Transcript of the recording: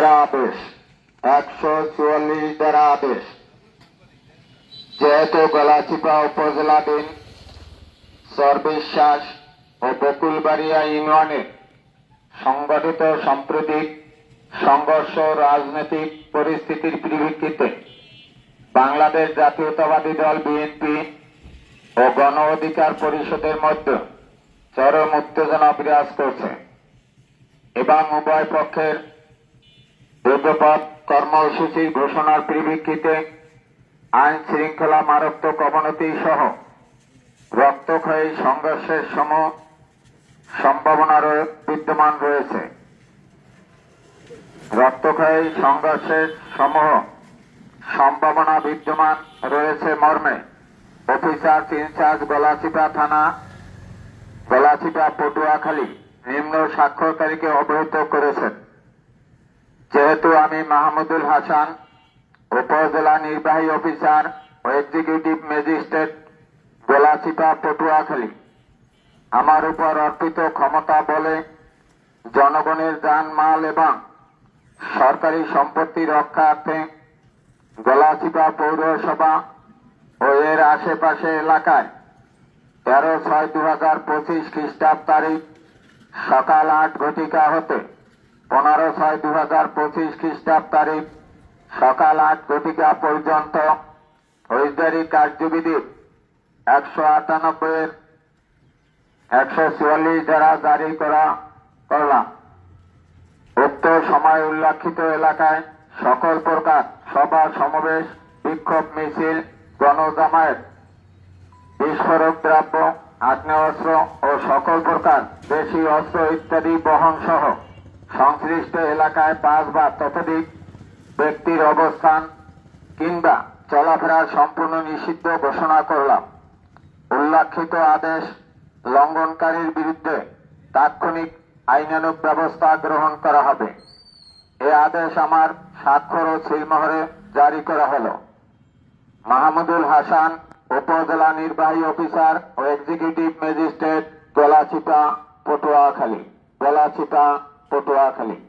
আদেশ একশো চুয়াল্লিশ দ্বারা আদেশ যেহেতু গলাচিপা উপজেলাধীন, সরবিশ্বাস ও বকুলবাড়িয়া ইউনিয়নের সংগঠিত সাম্প্রতিক সংঘর্ষ রাজনৈতিক পরিস্থিতির পরিপ্রেক্ষিতে বাংলাদেশ জাতীয়তাবাদী দল বিএনপি ও গণ অধিকার পরিষদের মধ্যে চরম উত্তেজনা বিরাজ করছে এবং উভয় পক্ষের যুদ্ধপথ কর্মসূচির ঘোষণার পরিপ্রেক্ষিতে আইন শৃঙ্খলা মারাত্মক অবনতি সহ রক্তক্ষয়ী সংঘর্ষের সম সম্ভাবনা বিদ্যমান রয়েছে। রক্তক্ষয়ী সংঘর্ষের সমূহ সম্ভাবনা বিদ্যমান রয়েছে মর্মে। অফিসার ইনচার্জ গলাচিপা থানা, গলাচিপা পটুয়াখালী নিম্ন স্বাক্ষর তারিখে অবহিত করেছেন। যেহেতু আমি মাহমুদুল হাসান, উপজেলা নির্বাহী অফিসার ও এক্সিকিউটিভ ম্যাজিস্ট্রেট গলাচিপা পটুয়াখালী। আমার উপর অর্পিত ক্ষমতা বলে জনগণের যানমাল এবং সরকারি সম্পত্তি রক্ষার্থে গলাচিপা পৌরসভা ও এর আশেপাশে এলাকায় তেরো ছয় দু হাজার পঁচিশ খ্রিস্টাব্দ তারিখ সকাল আট ঘটিকা হতে পনেরো ছয় দু হাজার পঁচিশ খ্রিস্টাব্দ তারিখ সকাল আট ঘটিকা পর্যন্ত ফৌজদারি কার্যবিধি একশো আটানব্বইয়ের একশো চুয়াল্লিশ দ্বারা জারি করা করলাম। উক্ত সময় উল্লেখিত এলাকায় সকল প্রকার সভা, সমাবেশ, বিক্ষোভ, মিছিল, গণজামায়াত, বিস্ফোরক দ্রব্য, আগ্নেয়াস্ত্র ও সকল প্রকার দেশি অস্ত্র ইত্যাদি বহন সহ সংশ্লিষ্ট এলাকায় পাঁচ বা ততোধিক ব্যক্তির অবস্থান কিংবা চলাফেরা সম্পূর্ণ নিষিদ্ধ ঘোষণা করলাম। উল্লাখিত আদেশ লঙ্ঘনকারীর বিরুদ্ধে তাৎক্ষণিক আইনানুগ ব্যবস্থা গ্রহণ করা হবে। এ আদেশ আমার স্বাক্ষর ও সিলমোহরে জারি করা হল। মাহমুদুল হাসান, উপজেলা নির্বাহী অফিসার ও এক্সিকিউটিভ ম্যাজিস্ট্রেট গলাচিপা পটুয়াখালী। গলাচিপা পটুয়াখালী